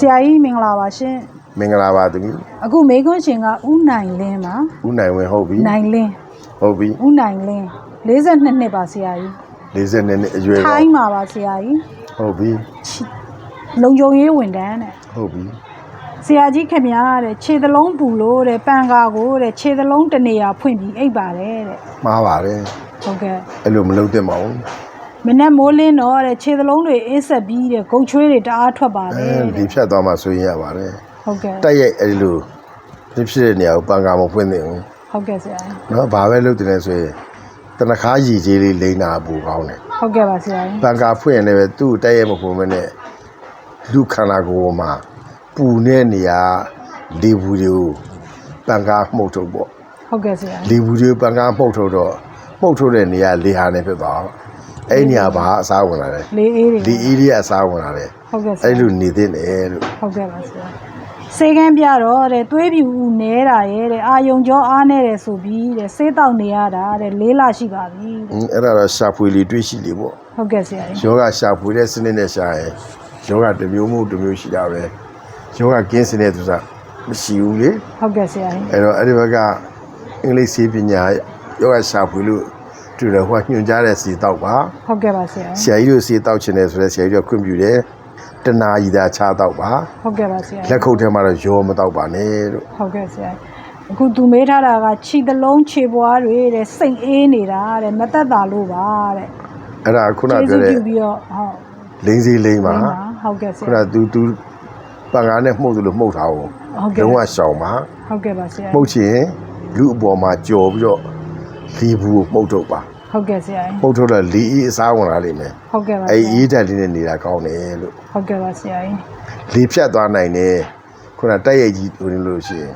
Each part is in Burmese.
ဆရာကြီးမင်္ဂလာပါရှင်မင်္ဂလာပါသမီးအခုမေကွန်းရှင်ကဥနိုင်လင်းပါဦးနိုင်ဝင်ဟုတ်ပြီနိုင်လင်းဟုတ်ပြီဥနိုင်လင်း42နှစ်ပါဆရာကြီး40နှစ်နဲ့အရွယ်ထိုတော့င်းမှာပါဆရာကြီးဟုတ်ပြီလုံခြုံရေးဝန်တန်းတဲ့ဟုတ်ပြီဆရာကြီးခင်ဗျားတဲ့ခြေသလုံးပူလို့တဲ့ပန်ကာကိုတဲ့ခြေသလုံးတစ်နေရာဖွင့်ပြီးအိပ်ပါတယ်တဲ့မှားပါတယ်ဟုတ်ကဲ့အဲ့လိုမလုပ်သင့်ပါဘူး မနဲ့မိုးလင်းတော့တဲ့ခြေသလုံးတွေအေးဆက်ပြီးတဲ့ဂုတ်ချွေးတွေတအားထွက်ပါတယ်တဲ့ဒီဖြတ်သွားမှဆွေးရပါတယ်ဟုတ်ကဲ့တက်ရိုက်အဲ့ဒီလိုဖြစ်ဖြစ်တဲ့နေရာကိုပန်ကာမပွင့်သင့်ဘူးဟုတ်ကဲ့ဆရာနော်ဘာပဲလုပ်တယ်လဲဆိုရင်တနခါရည်ကြီးလေးလိမ့်တာပူကောင်းတယ်ဟုတ်ကဲ့ပါဆရာပန်ကာဖွင့်ရင်လည်းသူ့တက်ရိုက်မပုံမနဲ့လူခန္ဓာကိုယ်မှာပူတဲ့နေရာလေဘူးတွေကိုပန်ကာမှုတ်ထုတ်ပေါ့ဟုတ်ကဲ့ဆရာလေဘူးတွေပန်ကာမှုတ်ထုတ်တော့မှုတ်ထုတ်တဲ့နေရာလေဟာနဲ့ဖြစ်သွားတော့ အဲ့ဒီနေရာဘာအစားဝင်လာတယ်လေးအေးတွေဒီအေရီးအစားဝင်လာတယ်ဟုတ်ကဲ့ဆရာအဲ့လိုနေသင့်တယ်လို့ဟုတ်ကဲ့ပါဆရာစေကန်းပြတော့တဲ့သွေးပြူနဲတာရဲ့တဲ့အာယုံကြောအားနေတယ်ဆိုပြီးတဲ့စေးတောက်နေရတာတဲ့လေးလရှိပါပြီဟင်းအဲ့ဒါတော့ရှာဖွေလေတွေးရှိလေပေါ့ဟုတ်ကဲ့ဆရာကြီးယောဂရှာဖွေတဲ့စနစ်နဲ့ရှာရင်ယောဂတစ်မျိုးမှုတစ်မျိုးရှိတာပဲယောဂကင်းစင်တဲ့သူစားမရှိဘူးလေဟုတ်ကဲ့ဆရာကြီးအဲ့တော့အဲ့ဒီဘက်ကအင်္ဂလိပ်ဆေးပညာယောဂရှာဖွေလို့ တူတယ်ဟိုကညွှန်ကြားတဲ့စီတောက်ပါဟုတ်ကဲ့ပါဆရာကြီးဆရာကြီးတို့စီတောက်ချင်တယ်ဆိုတော့ဆရာကြီးတို့ခွင့်ပြုတယ်တနာရီသာချတောက်ပါဟုတ်ကဲ့ပါဆရာလကြီးက်ခုပ်ထဲမှာတော့ရောမတော့ပါနဲ့လို့ဟုတ်ကဲ့ဆရာကြီးအခုသူမေးထားတာကခြေသလုံးခြေပွားတွေတဲ့စိတ်အေးနေတာတဲ့မတက်တာလို့ပါတဲ့အဲ့ဒါခုနကျေးဇူးပြောတဲ့ပြုပြီးတော့ဟုတ်လိမ့်စီလိမ့်ပါလိမ့်ပါဟုတ်ကဲ့ဆခုနရာသူသူပန်ကားနဲ့မှုတ်တယ်လို့မှုတ်ထားအောင်ဟုတ်ကဲ့လုံးဝရှောင်ပါဟုတ်ကဲ့ပါဆရာမှုတ်ချင်လူအပေါ်မှာကြော်ပြီးတော့ လီဘူးကိုမှုတ်ထုတ်ပါဟုတ်ကဲ့ဆရာကြီးမှုတ်ထုတ်တော့လီအေးအစားဝင်လာလိမ့်မယ်ဟုတ်ကဲ့ပါဆအဲ့ရာအေးတက်လေးနဲ့နေတာကောင်းတယ်လို့ဟုတ်ကဲ့ပါဆရာကြီးလီဖြတ်သွားနိုင်တယ်ခုနတက်ရိုက်ကြီးဝင်လို့ရှိရင်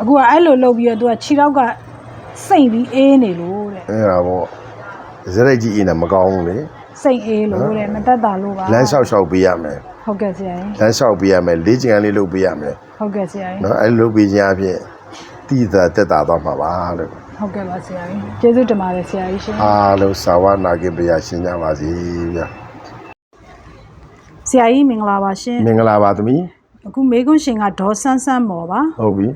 အခုကအဲ့လိုလုပ်ပြီးတော့သူကခြေထောက်ကစိတ်ပြီးအေးနေလို့တဲ့အဲ့ဒါပေါ့ဇရက်ကြီးအင်းနဲ့မကောင်းဘူးလေစိတ်အေးလို့တဲ့မတက်တာလို့ပါလမ်းလျှောက်လျှောက်ပေးရမယ်ဟုတ်ကဲ့ဆရာကြီးလမ်းလျှောက်ပေးရမယ်လေးချင်ကလေးလုပ်ပေးရမယ်ဟုတ်ကဲ့ဆရာကြီးနော်အဲ့လိုလုပ်ပေးခြင်းအပြင်တည်တာတက်တာသွားမှာပါလို့ ဟုတ်ကဲ့ပါဆရာကြီးကျေးဇူးတင်ပါတယ်ဆရာကြီးရှင်အားလုံးသာဝနာကိပယရှင်ကြပါစေဗျာဆရာကြီးမင်္ဂလာပါရှင်မင်္ဂလာပါသမီးအခုမေကွန်းရှင်ကဒေါ်ဆန်းဆန်းမော်ပါဟုတ်ပြီ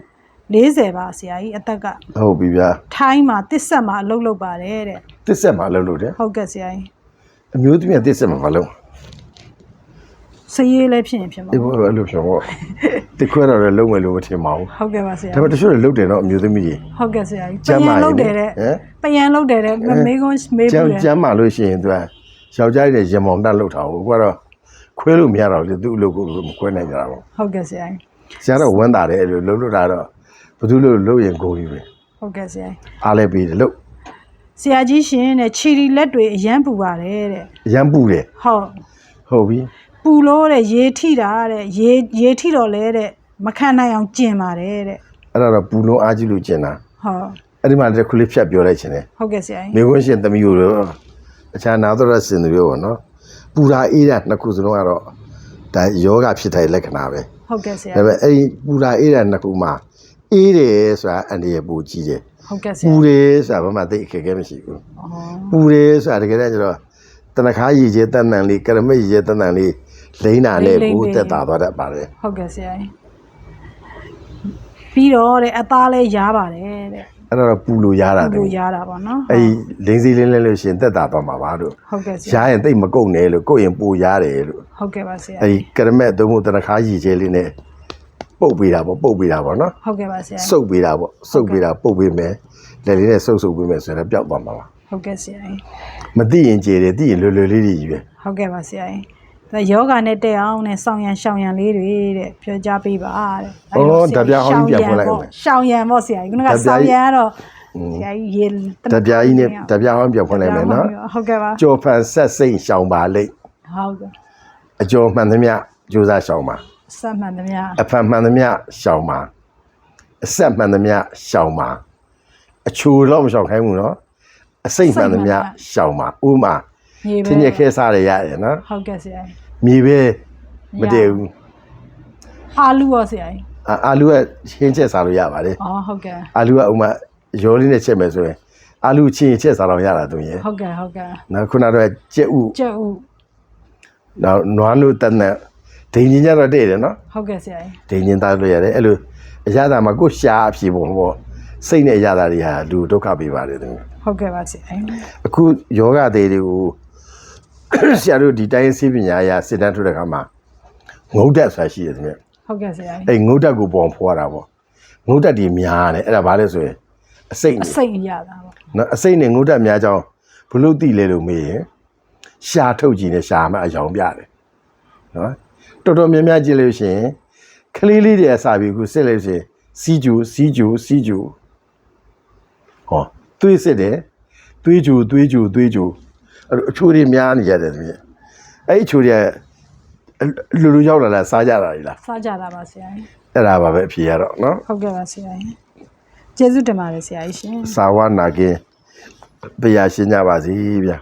40ပါဆရာကြီးအသက်ကဟုတ်ပြီဗျာထိုင်းမှာတစ်ဆက်မှာအလုပ်လုပ်ပါတယ်တဲ့တစ်ဆက်မှာလှုပ်လို့တယ်ဟုတ်ကဲ့ဆရာကြီးအမျိုးသမီးကတစ်ဆက်မှာမလှုပ် စရေးလည်းဖြစ်ရင်ဖြစ်မှာအေးဘောအဲ့လိုပြောတော့တခွဲတော့လည်းလုံးမယ်လို့မထင်ပါဘူးဟုတ်ကဲ့ပါဆရာဒါပေမဲ့တချို့လည်းလှုပ်တယ်နော်အမျိုးသမီးကြီးဟုတ်ကဲ့ဆရာကြီးကျမ်းမာလုပ်တယ်တဲ့ဟမ်ပယံလုပ်တယ်တဲ့မေကွန်းမေးကျဘူးမ်းတယ်ကျမ်းမာလို့ရှိရင်သူကယောက်ျားရဲ့ရမောင်တက်လှုပ်တာကိုကိုကတော့ခွဲလို့မရတော့လေသူ့အလုပ်ကိုမခွဲနိုင်ကြတာပေါ့ဟုတ်ကဲ့ဆရာကြီးဆရာတော့ဝမ်းသာတယ်အဲ့လိုလှုပ်လို့တာတော့ဘယ်သူလို့လှုပ်ရင်ကိုယ်ကြီးပဲဟုတ်ကဲ့ဆရာကြီးအားလည်းပြီးတယ်လှုပ်ဆရာကြီးရှင်တဲ့ခြေရီလက်တွေအရန်ပူပါတယ်တဲ့အရန်ပူတယ်ဟုတ်ဟုတ်ပြီ ပူလို့တဲ့ရေထိတာတဲ့ရေရေထိတော့လဲတဲ့မခံနိုင်အောင်ကျင်ပါတယ်တဲ့အဲ့ဒါတော့ပူလုံးအားကြီးလို့ကျင်တာဟုတ်အဲ့ဒီမှာတစ်ခုလေးဖြတ်ပြောလိုက်ခြင်းတယ်ဟုတ်ကဲ့ဆရာကြီးမိခွန်းရှင်သမီးကိုတော့အခြားနာတော့စင်တယ်ပြောပါနော်ပူတာအေးတာနှစ်ခုစလုံးကတော့ဒါယောဂဖြစ်တဲ့လက္ခဏာပဲဟုတ်ကဲ့ဆရာဒါပေမဲ့အဲ့ဒီပူတာအေးတာနှစ်ခုမှာအေးတယ်ဆိုတာအန်ဒီရပူကြီးတယ်ဟုတ်ကဲ့ဆပူရာတယ်ဆိုတာဘာမှသိအခက်အခဲမရှိဘူးအော်ပူတယ်ဆိုတာတကယ်တမ်းကျတော့တနခါရည်ကျဲတန်တန်လေးကရမက်ရည်ကျဲတန်တန်လေး လိမ့်တာနဲ့ကိုတက်တာသွားတတ်ပါတယ်ဟုတ်ကဲ့ဆရာကြီးပြီးတော့တဲ့အသားလဲရားပါတယ်တဲ့အဲ့ဒါတော့ပူလို့ရတာပူတလို့ယ်ရားတာပေါ့နော်အဲ့ဒီလိမ့်စီလင်းလင်းလို့ရှရင်တက်တာသွားမှာပါတို့ဟုတ်ကဲ့ဆရှားရာရင်တိတ်မကုန်နဲ့လို့ကိုယ့်ရင်ပူရတယ်လို့ဟုတ်ကဲ့ပါဆရာအဲ့ဒီကရမက်သုံးဖို့တနခါရည်ကျဲလေးနဲ့ပုတ်ပေးတာပေါ့ပုတ်ပေးတာပေါ့နော်ဟုတ်ကဲ့ပါဆရာစုပ်ပေးတာပေါ့စုပ်ပေးတာပုတ်ပေးမယ်လက်လေးနဲ့စုပ်စုပ်ပေးမယ်ဆိုရင်ပျောက်သွားမှာပါဟုတ်ကဲ့ဆရာကြီးမသိရင်ကြည်တယ်သိရင်လွယ်လွယ်လေးတွေကြီးပဲဟုတ်ကဲ့ပါဆရာကြီး ဒါယောဂနဲ့တက်အောင်နဲ့စောင်းရံရှောင်းရံလေးတွေတဲ့ပြောကြပေးပါတဲ့ဩဓာပြဟောင်းကြီးပြန်ဖွင့်လိုက်အောင်ရှောင်းရံပေါ့ဆရာကြီးခုနကဓာပြကြီးစောင်းရံကတော့ဆရာကြီးရေတပြားကြီးနဲ့တပြားဟောင်းပြန်ဖွင့်လိုက်မယ်နော်ဟုတ်ကဲ့ပါကြော်ဖန်ဆက်စိမ့်ရှောင်ပါလိမ့်ဟုတ်ကဲ့အကျော်မှန်သမျှကြိုးစားရှောင်ပါစက်မှန်သမျှအဖန်မှန်သမျှရှောင်ပါအဆက်မှန်သမျှရှောင်ပါအချိုတော့မရှောင်ခိုင်းဘူးနော်အစိမ့်မှန်သမျှရှောင်ပါဥမာ မြေပဲသင်ညက်ခဲစားရရတယ်နော်ဟုတ်ကဲ့ဆရာကြီးမြေပဲမတည်ဘူးအာလူရောဆရာကြီးအာအာလူကရှင်းချက်စားလို့ရပါတယ်အော်ဟုတ်ကဲ့အာလူကဥမာရောလေးနဲ့ချက်မယ်ဆိုရင်အာလူချင်းချက်စားတော့ရတာသူရင်ဟုတ်ကဲ့ဟုတ်ကဲ့နောက်ခုနကတော့ကြက်ဥကျက်ဥနောက်နွားနို့တက်နဲ့ဒိန်ချင်းကြတော့တဲ့တယ်နော်ဟုတ်ကဲ့ဆရာကြီးဒိန်ချင်းသားလို့ရတယ်အဲ့လိုအရသာမှာကိုယ်ရှာအဖြစ်ပုံပေါ့စိတ်နဲ့အရသာတွေဟာလူဒုက္ခပေးပါတယ်သူဟုတ်ကဲ့ပါဆရာကြီးအခုယောဂသေးတွေကို ဆရာတို့ဒီတိုင်းစီးပညာအရစစ်တမ်းထုတ်တဲ့ခါမှာငုတ်တက်ဆိုတာရှိတယ်သူဟုတ်ကဲ့ဆရာကြီးအဲ့ငုတ်တက်ကိုပုံဖွာတာပေါ့ငုတ်တက်ဒီများတယ်အဲ့ဒါဘာလဲဆိုရင်အစိတ်အနေစိတ်အရတာပေါ့နော်အစိတ်နဲ့ငုတ်တက်များကြောင်းဘလို့သိလဲလို့မေးရင်ရှာထုတ်ကြည့်နေရှာမှအယောင်ပြတယ်နော်တော်တော်များများကြည့်လို့ရှိရင်ကလေးလေးတွေကစာပြီးခုစစ်လို့ရှိရင်စီဂျူစီဂျူစီဂျူဟောသွေးစစ်တယ်သွေးဂျူသွေးဂျူသွေးဂျူ အဲ့လိုအချိုးတွေများနေကြတယ်သမီးအဲ့ဒီအချိုးတွေကလူလူရောက်လာလားစားကြတာလေလားစားကြတာပါဆရာကြီးအဲ့ဒါပါပဲအဖြေရတော့နော်ဟုတ်ကဲ့ပါဆရာကြီးကျေးဇူးတင်ပါတယ်ဆရာကြီးရှင်စာဝနာကင်းဘုရားရှင်ကြပါစေဗျာ